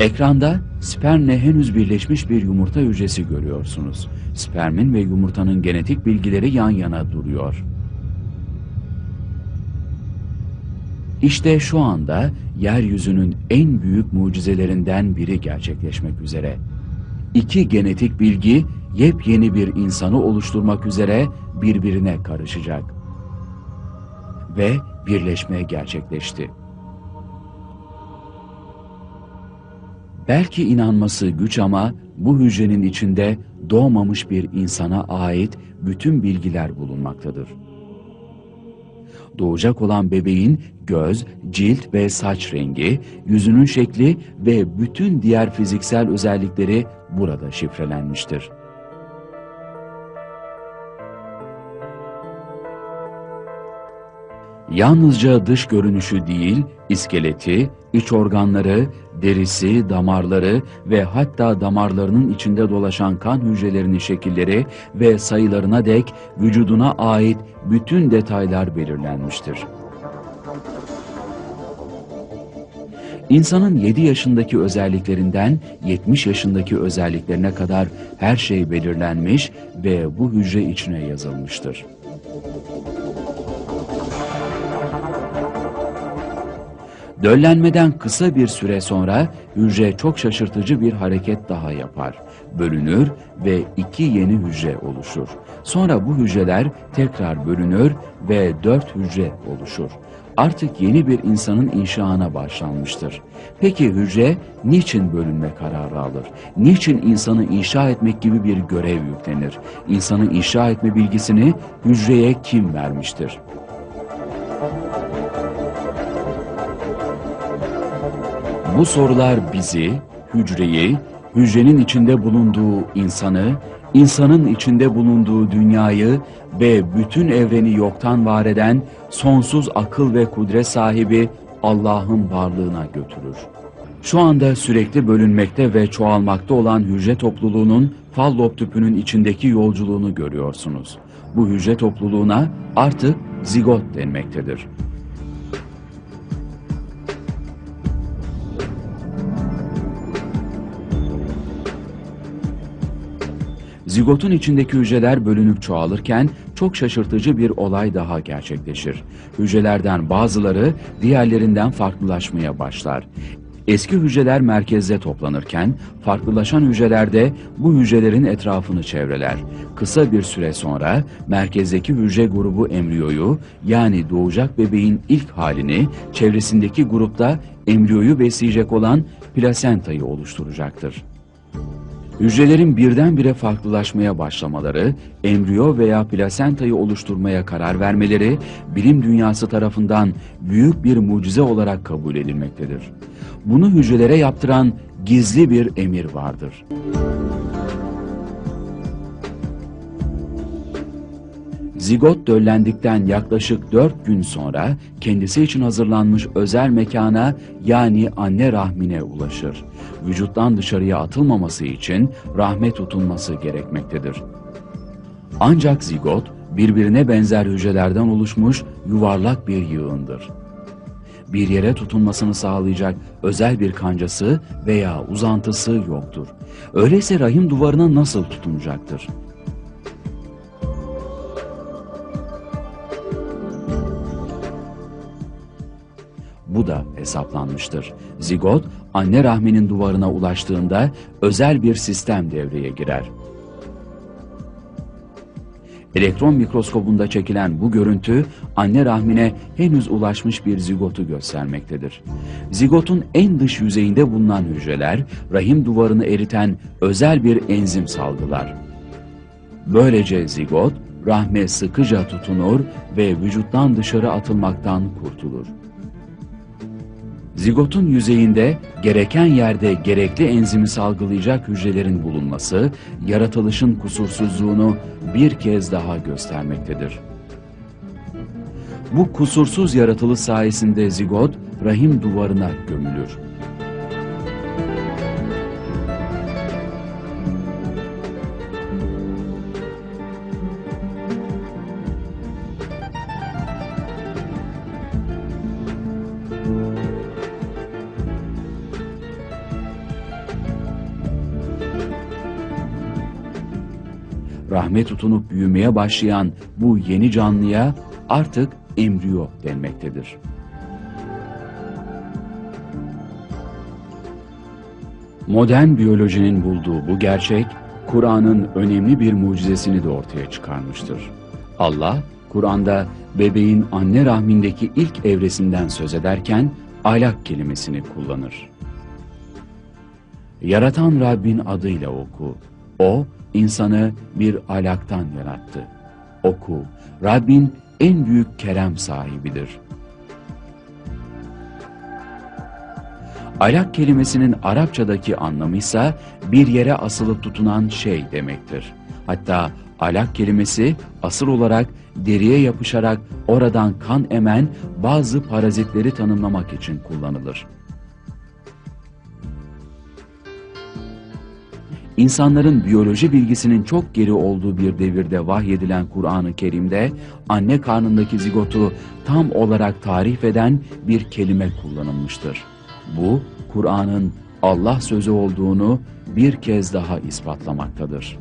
Ekranda spermle henüz birleşmiş bir yumurta hücresi görüyorsunuz. Spermin ve yumurtanın genetik bilgileri yan yana duruyor. İşte şu anda yeryüzünün en büyük mucizelerinden biri gerçekleşmek üzere. İki genetik bilgi yepyeni bir insanı oluşturmak üzere birbirine karışacak. Ve birleşme gerçekleşti. Belki inanması güç ama bu hücrenin içinde doğmamış bir insana ait bütün bilgiler bulunmaktadır. Doğacak olan bebeğin göz, cilt ve saç rengi, yüzünün şekli ve bütün diğer fiziksel özellikleri burada şifrelenmiştir. Yalnızca dış görünüşü değil, iskeleti, iç organları, derisi, damarları ve hatta damarlarının içinde dolaşan kan hücrelerinin şekilleri ve sayılarına dek vücuduna ait bütün detaylar belirlenmiştir. İnsanın 7 yaşındaki özelliklerinden 70 yaşındaki özelliklerine kadar her şey belirlenmiş ve bu hücre içine yazılmıştır. Döllenmeden kısa bir süre sonra hücre çok şaşırtıcı bir hareket daha yapar. Bölünür ve iki yeni hücre oluşur. Sonra bu hücreler tekrar bölünür ve dört hücre oluşur. Artık yeni bir insanın inşaına başlanmıştır. Peki hücre niçin bölünme kararı alır? Niçin insanı inşa etmek gibi bir görev yüklenir? İnsanı inşa etme bilgisini hücreye kim vermiştir? Bu sorular bizi, hücreyi, hücrenin içinde bulunduğu insanı, insanın içinde bulunduğu dünyayı ve bütün evreni yoktan var eden sonsuz akıl ve kudret sahibi Allah'ın varlığına götürür. Şu anda sürekli bölünmekte ve çoğalmakta olan hücre topluluğunun fallop tüpünün içindeki yolculuğunu görüyorsunuz. Bu hücre topluluğuna artık zigot denmektedir. Zigotun içindeki hücreler bölünüp çoğalırken çok şaşırtıcı bir olay daha gerçekleşir. Hücrelerden bazıları diğerlerinden farklılaşmaya başlar. Eski hücreler merkezde toplanırken farklılaşan hücrelerde bu hücrelerin etrafını çevreler. Kısa bir süre sonra merkezdeki hücre grubu embriyoyu yani doğacak bebeğin ilk halini çevresindeki grupta embriyoyu besleyecek olan plasentayı oluşturacaktır. Hücrelerin birdenbire farklılaşmaya başlamaları, embriyo veya plasentayı oluşturmaya karar vermeleri, bilim dünyası tarafından büyük bir mucize olarak kabul edilmektedir. Bunu hücrelere yaptıran gizli bir emir vardır. Zigot döllendikten yaklaşık 4 gün sonra kendisi için hazırlanmış özel mekana yani anne rahmine ulaşır. Vücuttan dışarıya atılmaması için rahme tutunması gerekmektedir. Ancak zigot birbirine benzer hücrelerden oluşmuş yuvarlak bir yığındır. Bir yere tutunmasını sağlayacak özel bir kancası veya uzantısı yoktur. Öyleyse rahim duvarına nasıl tutunacaktır? Bu da hesaplanmıştır. Zigot, anne rahminin duvarına ulaştığında özel bir sistem devreye girer. Elektron mikroskobunda çekilen bu görüntü anne rahmine henüz ulaşmış bir zigotu göstermektedir. Zigotun en dış yüzeyinde bulunan hücreler rahim duvarını eriten özel bir enzim salgılar. Böylece zigot rahme sıkıca tutunur ve vücuttan dışarı atılmaktan kurtulur. Zigotun yüzeyinde gereken yerde gerekli enzimi salgılayacak hücrelerin bulunması, yaratılışın kusursuzluğunu bir kez daha göstermektedir. Bu kusursuz yaratılış sayesinde zigot, rahim duvarına gömülür. Rahme tutunup büyümeye başlayan bu yeni canlıya artık embriyo denmektedir. Modern biyolojinin bulduğu bu gerçek, Kur'an'ın önemli bir mucizesini de ortaya çıkarmıştır. Allah, Kur'an'da bebeğin anne rahmindeki ilk evresinden söz ederken ahlak kelimesini kullanır. Yaratan Rabbin adıyla oku. O, insanı bir alaktan yarattı. Oku, Rabbin en büyük kerem sahibidir. Alak kelimesinin Arapçadaki anlamı ise bir yere asılı tutunan şey demektir. Hatta alak kelimesi asıl olarak deriye yapışarak oradan kan emen bazı parazitleri tanımlamak için kullanılır. İnsanların biyoloji bilgisinin çok geri olduğu bir devirde vahyedilen Kur'an-ı Kerim'de anne karnındaki zigotu tam olarak tarif eden bir kelime kullanılmıştır. Bu, Kur'an'ın Allah sözü olduğunu bir kez daha ispatlamaktadır.